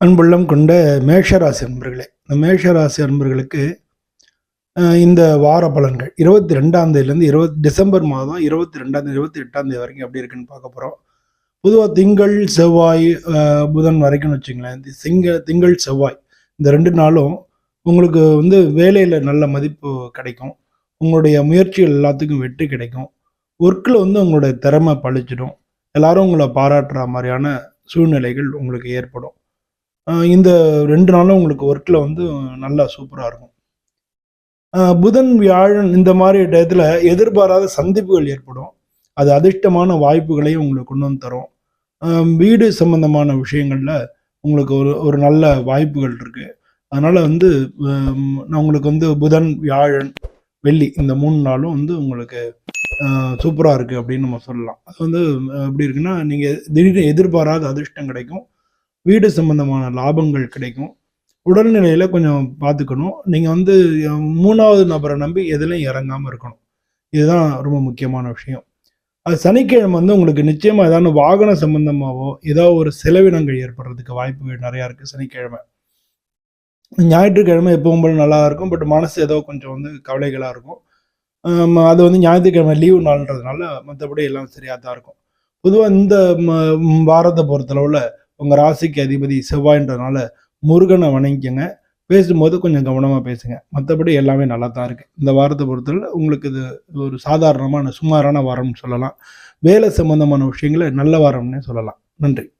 அன்புள்ளம் கொண்ட மேஷராசி அன்பர்களே இந்த மேஷராசி அன்பர்களுக்கு இந்த வார பலன்கள் இருபத்தி ரெண்டாம் தேதியிலேருந்து இருபத்தி டிசம்பர் மாதம் இருபத்தி ரெண்டாம் தேதி இருபத்தி எட்டாம் தேதி வரைக்கும் எப்படி இருக்குன்னு பார்க்க போகிறோம் பொதுவாக திங்கள் செவ்வாய் புதன் வரைக்கும்னு வச்சுங்களேன் இந்த சிங்க திங்கள் செவ்வாய் இந்த ரெண்டு நாளும் உங்களுக்கு வந்து வேலையில் நல்ல மதிப்பு கிடைக்கும். உங்களுடைய முயற்சிகள் எல்லாத்துக்கும் வெற்றி கிடைக்கும். ஒர்க்கில் வந்து உங்களுடைய திறமை பழிச்சிடும். எல்லாரும் உங்களை பாராட்டுற மாதிரியான சூழ்நிலைகள் உங்களுக்கு ஏற்படும். இந்த ரெண்டு நாளும் உங்களுக்கு ஒர்க்கில் வந்து நல்லா சூப்பராக இருக்கும். புதன் வியாழன் இந்த மாதிரி டயத்தில் எதிர்பாராத சந்திப்புகள் ஏற்படும். அது அதிர்ஷ்டமான வாய்ப்புகளையும் உங்களுக்கு கொண்டு வந்து தரும். வீடு சம்பந்தமான விஷயங்களில் உங்களுக்கு ஒரு ஒரு நல்ல வாய்ப்புகள் இருக்குது அதனால் வந்து நான் உங்களுக்கு வந்து புதன் வியாழன் வெள்ளி இந்த மூணு நாளும் வந்து உங்களுக்கு சூப்பராக இருக்குது அப்படின்னு நம்ம சொல்லலாம். அது வந்து எப்படி இருக்குன்னா நீங்கள் திடீர்னு எதிர்பாராத அதிர்ஷ்டம் கிடைக்கும். வீடு சம்பந்தமான லாபங்கள் கிடைக்கும். உடல்நிலையில் கொஞ்சம் பார்த்துக்கணும் நீங்கள் வந்து மூணாவது நபரை நம்பி எதுலையும் இறங்காமல் இருக்கணும். இதுதான் ரொம்ப முக்கியமான விஷயம். அது சனிக்கிழமை வந்து உங்களுக்கு நிச்சயமாக ஏதாவது வாகன சம்பந்தமாவோ ஏதோ ஒரு செலவினங்கள் ஏற்படுறதுக்கு வாய்ப்புகள் நிறையா இருக்குது சனிக்கிழமை. ஞாயிற்றுக்கிழமை எப்பவும் போல நல்லா இருக்கும். பட் மனசு ஏதோ கொஞ்சம் வந்து கவலைகளாக இருக்கும். அது வந்து ஞாயிற்றுக்கிழமை லீவு நாள்ன்றதுனால மற்றபடி எல்லாம் சரியாக தான் இருக்கும். பொதுவாக இந்த ம- வாரத்தை பொறுத்தளவில் உங்கள் ராசிக்கு அதிபதி செவ்வாய்ன்றதுனால முருகனை வணங்கிக்கங்க. பேசும்போது கொஞ்சம் கவனமாக பேசுங்க. மற்றபடி எல்லாமே நல்லா தான் இருக்குது இந்த வாரத்தை பொறுத்தவரை உங்களுக்கு இது ஒரு சாதாரணமான சுமாரான வாரம்னு சொல்லலாம். வேலை சம்பந்தமான விஷயங்களை நல்ல வாரம்னே சொல்லலாம். நன்றி.